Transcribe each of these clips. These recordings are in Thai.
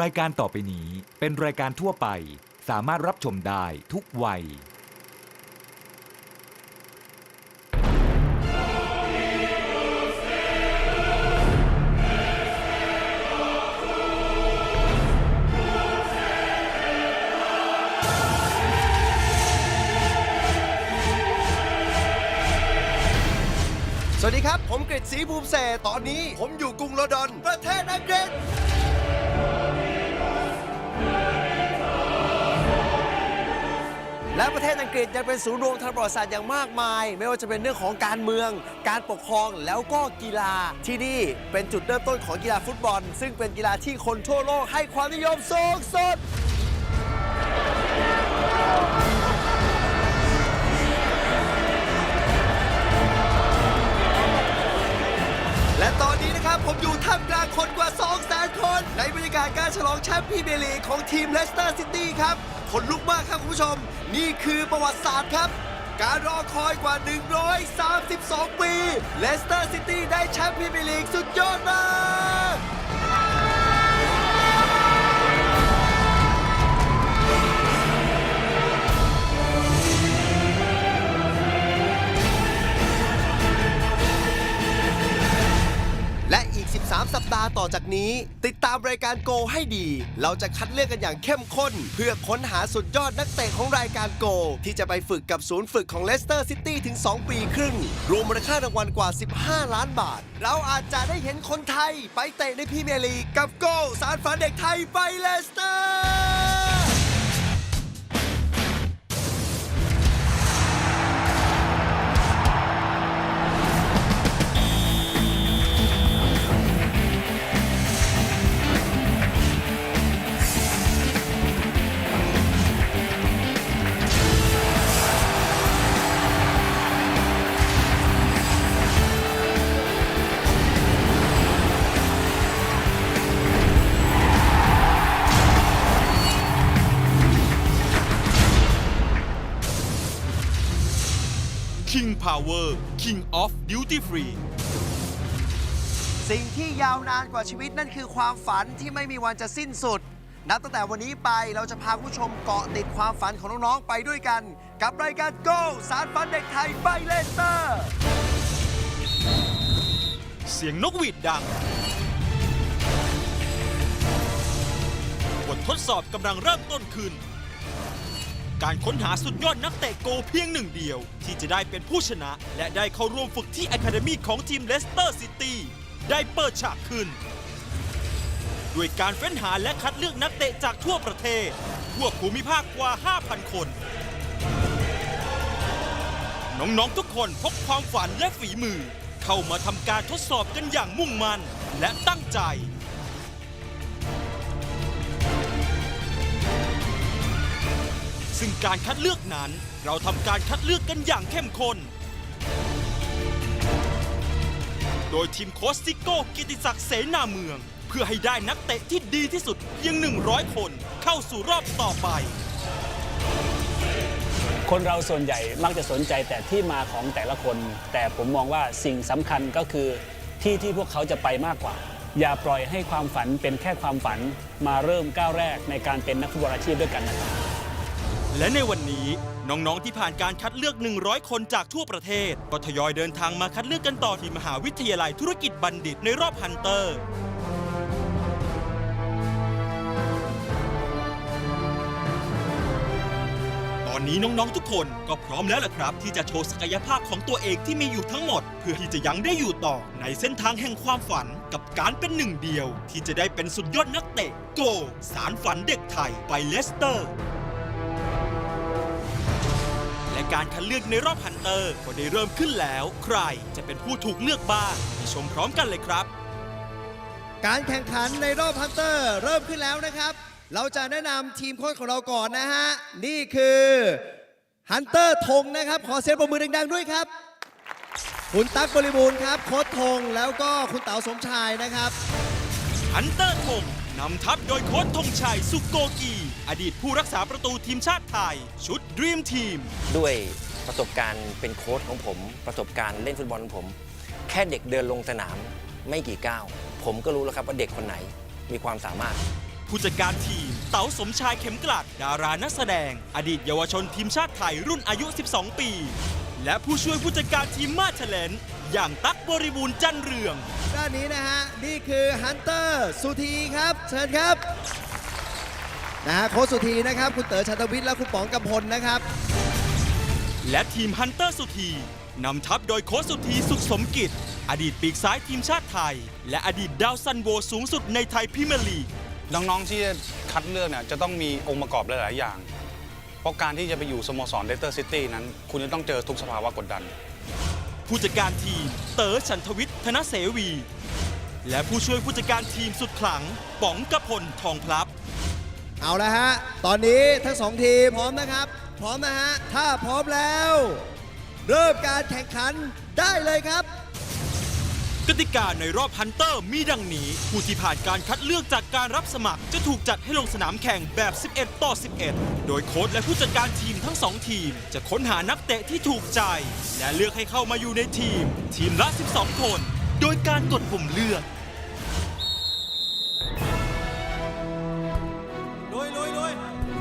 รายการต่อไปนี้เป็นรายการทั่วไป สามารถรับชมได้ทุกวัย สวัสดีครับ ผมกฤษศรีภูมิเศรษฐ์ตอนนี้ผมอยู่กรุงลอนดอน ประเทศอังกฤษ และประเทศอังกฤษยังเป็นศูนย์รวมทางประวัติศาสตร์อย่างมากมาย ไม่ว่าจะเป็นเรื่องของการเมือง การปกครองแล้วก็กีฬาที่นี่เป็นจุดเริ่มต้นของกีฬาฟุตบอล ซึ่งเป็นกีฬาที่คนทั่วโลกให้ความนิยมสูงสุดและตอนนี้นะครับผมอยู่ท่ามกลางคนกว่า 2 0 0 0 0 0 คน ในบรรยากาศการฉลองแชมป์พรีเมียร์ลีกของทีมเลสเตอร์ซิตี้ครับ ขนลุกมากครับคุณผู้ชม นี่คือประวัติศาสตร์ครับ การรอคอยกว่า 132 ปี เลสเตอร์ซิตี้ได้แชมป์พรีเมียร์ลีกสุดยอดมาก 3 สัปดาห์ต่อจากนี้ ติดตามรายการโกให้ดี เราจะคัดเลือกกันอย่างเข้มข้น เพื่อค้นหาสุดยอดนักเตะของรายการโก ที่จะไปฝึกกับศูนย์ฝึกของเลสเตอร์ซิตี้ถึง 2 ปีครึ่ง รวมมูลค่ารางวัลกว่า 15 ล้านบาท เราอาจจะได้เห็นคนไทย ไปเตะในพรีเมียร์ลีกกับโกสารฝันเด็กไทยไปเลสเตอร์ King Power King of Duty Free สิ่งที่ยาวนานกว่าชีวิตนั่นคือความฝันที่ไม่มีวันจะสิ้นสุด นับตั้งแต่วันนี้ไปเราจะพาผู้ชมเกาะติดความฝันของน้อง ๆ ไปด้วยกัน กับรายการ Go สารฝันเด็กไทยไปเลสเตอร์ เสียงนกหวีดดัง บททดสอบกำลังเริ่มต้นขึ้น การค้นหาสุดยอดนักเตะโกเพียงหนึ่งเดียว ที่จะได้เป็นผู้ชนะ และได้เข้าร่วมฝึกที่ Academy ของทีมเลสเตอร์ซิตี้ได้เปิดฉากขึ้น ด้วยการเฟ้นหาและคัดเลือกนักเตะจากทั่วประเทศ ทั่วภูมิภาคกว่า 5,000 คน น้องๆทุกคนพกความฝันและฝีมือ เข้ามาทำการทดสอบกันอย่างมุ่งมั่นและตั้งใจ ซึ่งการคัดเลือกนั้น เราทำการคัดเลือกกันอย่างเข้มข้น โดยทีมโค้ชซิโก้กิติศักดิ์เสนาเมือง เพื่อให้ได้นักเตะที่ดีที่สุดเพียง 100 คนเข้าสู่รอบต่อไป คนเราส่วนใหญ่มักจะสนใจแต่ที่มาของแต่ละคน แต่ผมมองว่าสิ่งสำคัญก็คือที่ที่พวกเขาจะไปมากกว่า อย่าปล่อยให้ความฝันเป็นแค่ความฝันมาเริ่มก้าวแรกในการเป็นนักฟุตบอลอาชีพด้วยกันนะครับ และในวันนี้น้อง ๆ ที่ผ่านการคัดเลือก 100 คนจากทั่วประเทศ ก็ทยอยเดินทางมาคัดเลือกกันต่อที่มหาวิทยาลัยธุรกิจบัณฑิตในรอบฮันเตอร์ ตอนนี้น้อง ๆ ทุกคนก็พร้อมแล้วล่ะครับ ที่จะโชว์ศักยภาพของตัวเองที่มีอยู่ทั้งหมด เพื่อที่จะยังได้อยู่ต่อในเส้นทางแห่งความฝันกับการเป็นหนึ่งเดียว ที่จะได้เป็นสุดยอดนักเตะ โก สารฝันเด็กไทยไปเลสเตอร์ การคัดเลือกในรอบฮันเตอร์ก็ได้เริ่มขึ้นแล้ว ใครจะเป็นผู้ถูกเลือกบ้างไปชมพร้อมกันเลยครับ การแข่งขันในรอบฮันเตอร์เริ่มขึ้นแล้วนะครับ เราจะแนะนำทีมโค้ชของเราก่อนนะฮะ นี่คือฮันเตอร์ธงนะครับ ขอเสียงปรบมือดังๆด้วยครับ คุณตั๊กบริบูรณ์ครับ โค้ชธงแล้วก็คุณเต๋าสมชายนะครับฮันเตอร์ธง นำทัพโดยโค้ชธงชัยสุโกกี อดีตผู้รักษาประตูทีมชาติไทย ชุดดรีมทีมด้วยประสบการณ์เป็นโค้ชของผม ประสบการณ์เล่นฟุตบอลของผม แค่เด็กเดินลงสนามไม่กี่ก้าวผมก็รู้แล้วครับว่าเด็กคนไหนมีความสามารถ ผู้จัดการทีม เต๋าสมชายเข็มกลัด ดารานักแสดง อดีตเยาวชนทีมชาติไทยรุ่นอายุ 12 ปี และผู้ช่วยผู้จัดการทีมมาเฉลนอย่างตั๊กบริบูรณ์จันเรือง ด้านนี้นะฮะ นี่คือฮันเตอร์สุธีครับ เชิญครับนะฮะโค้ชสุธีนะครับ คุณเต๋อชันทวิทย์และคุณป๋องกำพลนะครับ และทีมฮันเตอร์สุธีนำทัพโดยโค้ชสุธีสุขสมกิจ อดีตปีกซ้ายทีมชาติไทย และอดีตดาวซันโวสูงสุดในไทยพรีเมียร์ลีก น้องๆที่จะคัดเลือกเนี่ยจะต้องมีองค์ประกอบหลาย ๆ อย่าง เพราะการที่จะไปอยู่สโมสรเดเตอร์ซิตี้นั้น คุณจะต้องเจอทุกสภาวะกดดัน ผู้จัดการทีม เต๋อฉันทวิทย์ธนเสวี และผู้ช่วยผู้จัดการทีมสุดขลังป๋องกระพลทองพลับ เอาละฮะ ตอนนี้ทั้งสองทีมพร้อมนะครับ พร้อมนะฮะ ถ้าพร้อมแล้ว เริ่มการแข่งขันได้เลยครับ กติกาในรอบฮันเตอร์มีดังนี้ ผู้ที่ผ่านการคัดเลือกจากการรับสมัคร จะถูกจัดให้ลงสนามแข่งแบบ 11 ต่อ 11 โดยโค้ชและผู้จัดการทีมทั้ง 2 ทีม จะค้นหานักเตะที่ถูกใจ และเลือกให้เข้ามาอยู่ในทีม ทีมละ 12 คน โดยการกดปุ่มเลือกลุยลุยลุย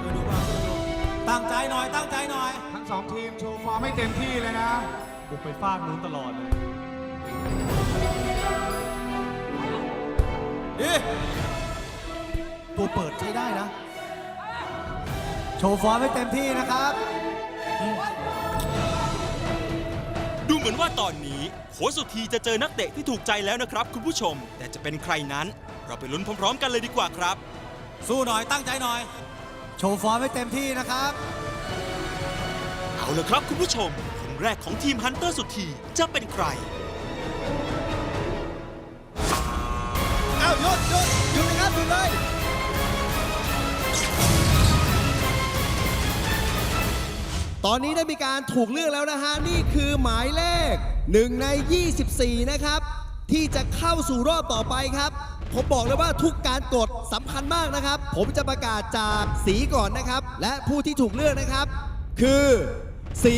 ช่วยดูบ้างช่วยดูตั้งใจหน่อยตั้งใจหน่อย ทั้งสองทีมโชว์ฟอร์มให้เต็มที่เลยนะ บุกไปฟาดนู้นตลอดเลย ตัวเปิดใช้ได้นะ โชว์ฟอร์มให้เต็มที่นะครับ ดูเหมือนว่าตอนนี้โค้ชสุธีจะเจอนักเตะที่ถูกใจแล้วนะครับ คุณผู้ชม แต่จะเป็นใครนั้น เราไปลุ้นพร้อมๆ กันเลยดีกว่าครับ สู้หน่อยตั้งใจหน่อย โชว์ฟอร์มให้เต็มที่นะครับ เอาเลยครับคุณผู้ชมคนแรกของทีมฮันเตอร์สุธีจะเป็นใครอ้าวหยุดหยุดหยุดเลยครับหยุดเลยตอนนี้ได้มีการถูกเลือกแล้วนะฮะ นี่คือหมายเลข 1 ใน 24 นะครับ ที่จะเข้าสู่รอบต่อไปครับ ผมบอกเลยว่าทุกการกดสำคัญมากนะครับ ผมจะประกาศจากสีก่อนนะครับ และผู้ที่ถูกเลือกนะครับ คือ สี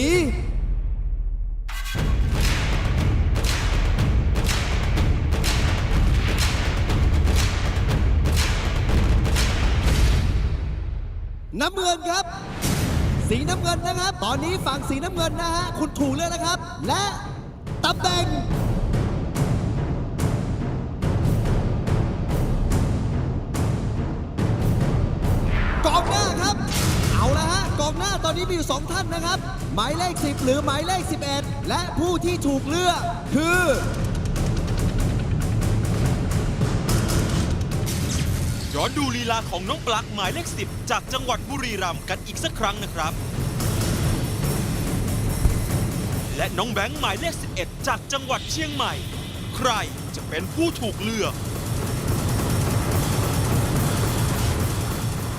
น้ำเงินครับ สีน้ำเงินนะครับ ตอนนี้ฝั่งสีน้ำเงินนะฮะคุณถูกเลือกนะครับ และตำแหน่งกองหน้าครับ เอาละฮะกองหน้าตอนนี้มีอยู่สองท่านนะครับ หมายเลข 10 หรือหมายเลข 11 และผู้ที่ถูกเลือกคือ ย้อนดูลีลาของน้องปลั๊กหมายเลข10จากจังหวัดบุรีรัมย์กันอีกสักครั้งนะครับ และน้องแบงค์หมายเลข 11 จากจังหวัดเชียงใหม่ ใครจะเป็นผู้ถูกเลือก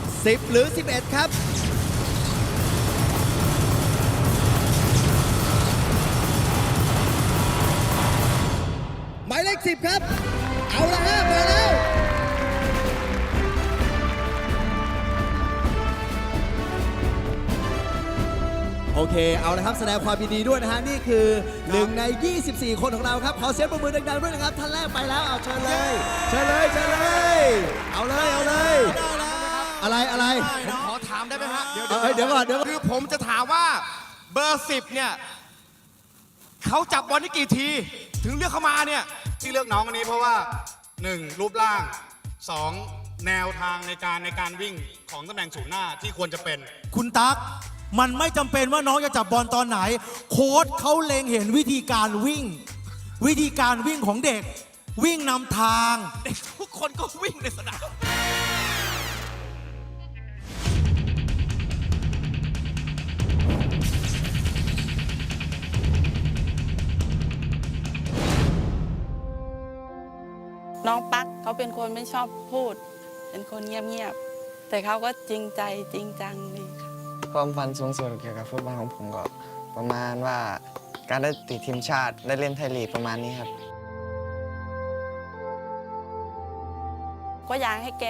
10 หรือ 11 ครับ หมายเลข 10 ครับ เอาละฮะมาแล้ว โอเค เอาละครับแสดงความยินดีด้วยนะฮะ นี่คือ 1 ใน 24 คนของเราครับ ขอเสียงปรบมือดังๆด้วยนะครับ ท่านแรกไปแล้ว เอาเชิญเลย เชิญเลย เชิญเลย เอาเลย เอาเลย อะไรอะไรผมขอถามได้ไหมฮะ เดี๋ยวเอ้ยเดี๋ยวก่อนเดี๋ยวก่อน คือผมจะถามว่าเบอร์สิบเนี่ยเขาจับบอลนี่กี่ที ถึงเลือกเข้ามาเนี่ย ที่เลือกน้องอันนี้เพราะว่า 1. รูปร่าง 2. แนวทางในการในการวิ่งของตำแหน่งศูนย์หน้าที่ควรจะเป็น คุณตั๊ก มันไม่จำเป็นว่าน้องจะจับบอลตอนไหน โค้ชเขาเล็งเห็นวิธีการวิ่ง วิธีการวิ่งของเด็ก วิ่งนำทางทุกคนก็วิ่งในสนามน้องปั๊กเขาเป็นคนไม่ชอบพูด เป็นคนเงียบๆแต่เขาก็จริงใจจริงจังดี ค่ะความฝันสูงสุดเกี่ยวกับฟุตบอลของผมก็ประมาณว่าการได้ติดทีมชาติได้เล่นไทยลีกประมาณนี้ครับ ก็อยากให้แก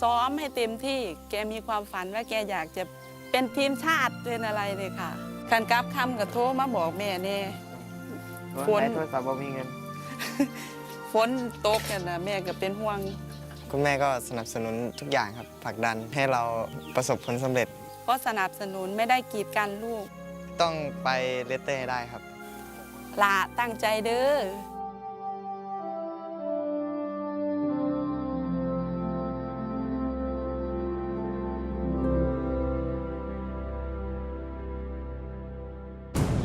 ซ้อมให้เต็มที่ แกมีความฝันว่าแกอยากจะเป็นทีมชาติเป็นอะไรเลยค่ะคันกราบคำกับโทรมาบอกแม่เน่ฝนโทรศัพท์บ่มีเงินฝนตกกันนะแม่ก็เป็นห่วง คุณแม่ก็สนับสนุนทุกอย่างครับผลักดันให้เราประสบผลสำเร็จ ก็สนับสนุนไม่ได้กีดกันลูก ต้องไปเลสเตอร์ให้ได้ครับลาตั้งใจเด้อ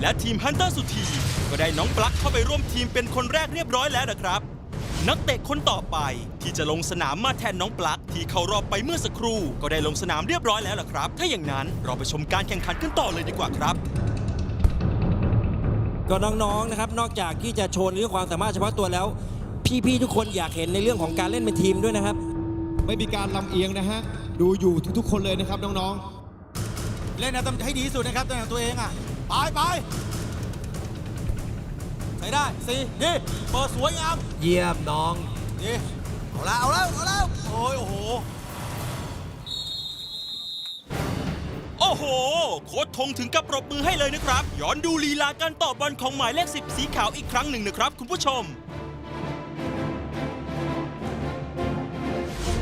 และทีมฮันเตอร์สุดทีมก็ได้น้องปลั๊กเข้าไปร่วมทีมเป็นคนแรกเรียบร้อยแล้วนะครับ นักเตะคนต่อไปที่จะลงสนามมาแทนน้องปลั๊กที่เข้ารอบไปเมื่อสักครู่ก็ได้ลงสนามเรียบร้อยแล้วล่ะครับ ถ้าอย่างนั้นเราไปชมการแข่งขันกันต่อเลยดีกว่าครับ ก็น้องๆนะครับนอกจากที่จะโชว์ในเรื่องความสามารถเฉพาะตัวแล้ว พี่ๆทุกคนอยากเห็นในเรื่องของการเล่นเป็นทีมด้วยนะครับ ไม่มีการลำเอียงนะฮะ ดูอยู่ทุกๆ คนเลยนะครับน้องเล่นนะทำให้ดีที่สุดนะครับตำแหน่งตัวเองอะ ไปไปใช้ได้สี่ดีเปิดสวยงามเยี่ยมน้อง ดีเอาละเอาแล้วเอาแล้วโอ้ยโอ้โห โอ้โห โค้ชทงถึงกับปรบมือให้เลยนะครับ ย้อนดูลีลาการต่อบอลของหมายเลข10สีขาวอีกครั้งหนึ่งนะครับ คุณผู้ชม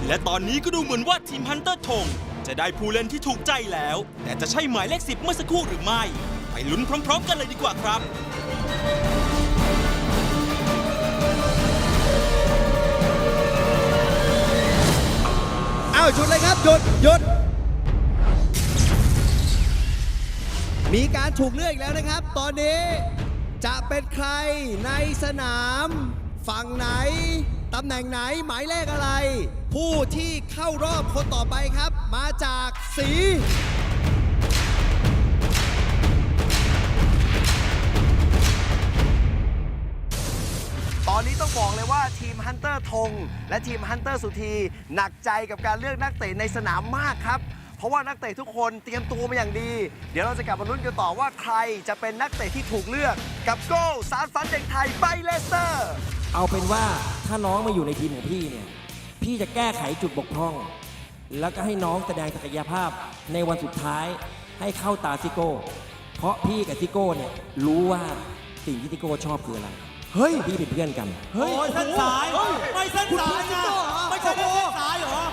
และตอนนี้ก็ดูเหมือนว่าทีมฮันเตอร์ธงจะได้ผู้เล่นที่ถูกใจแล้ว แต่จะใช่หมายเลข10เมื่อสักครู่หรือไม่ ไปลุ้นพร้อม ๆ กันเลยดีกว่าครับ หยุดเลยครับหยุดหยุด มีการถูกเลือกอีกแล้วนะครับ ตอนนี้จะเป็นใครในสนาม ฝั่งไหน ตำแหน่งไหนหมายเลขอะไร ผู้ที่เข้ารอบคนต่อไปครับ มาจากสี ทีมฮันเตอร์ธงและทีมฮันเตอร์สุธีหนักใจกับการเลือกนักเตะในสนามมากครับ เพราะว่านักเตะทุกคนเตรียมตัวมาอย่างดี เดี๋ยวเราจะกลับมาลุ้นกันต่อว่าใครจะเป็นนักเตะที่ถูกเลือก กับโก้สารฝันเด็กไทยไปเลสเตอร์ เอาเป็นว่าถ้าน้องมาอยู่ในทีมของพี่เนี่ยพี่จะแก้ไขจุดบกพร่อง แล้วก็ให้น้องแสดงศักยภาพในวันสุดท้ายให้เข้าตาซิโก้ เพราะพี่กับซิโก้เนี่ยรู้ว่าสิ่งที่ซิโก้ชอบคืออะไร เฮ้ย พี่เป็นเพื่อนกัน เฮ้ยเส้นสาย ไม่เส้นสายนะไม่ใช่เส้นสายเหรอ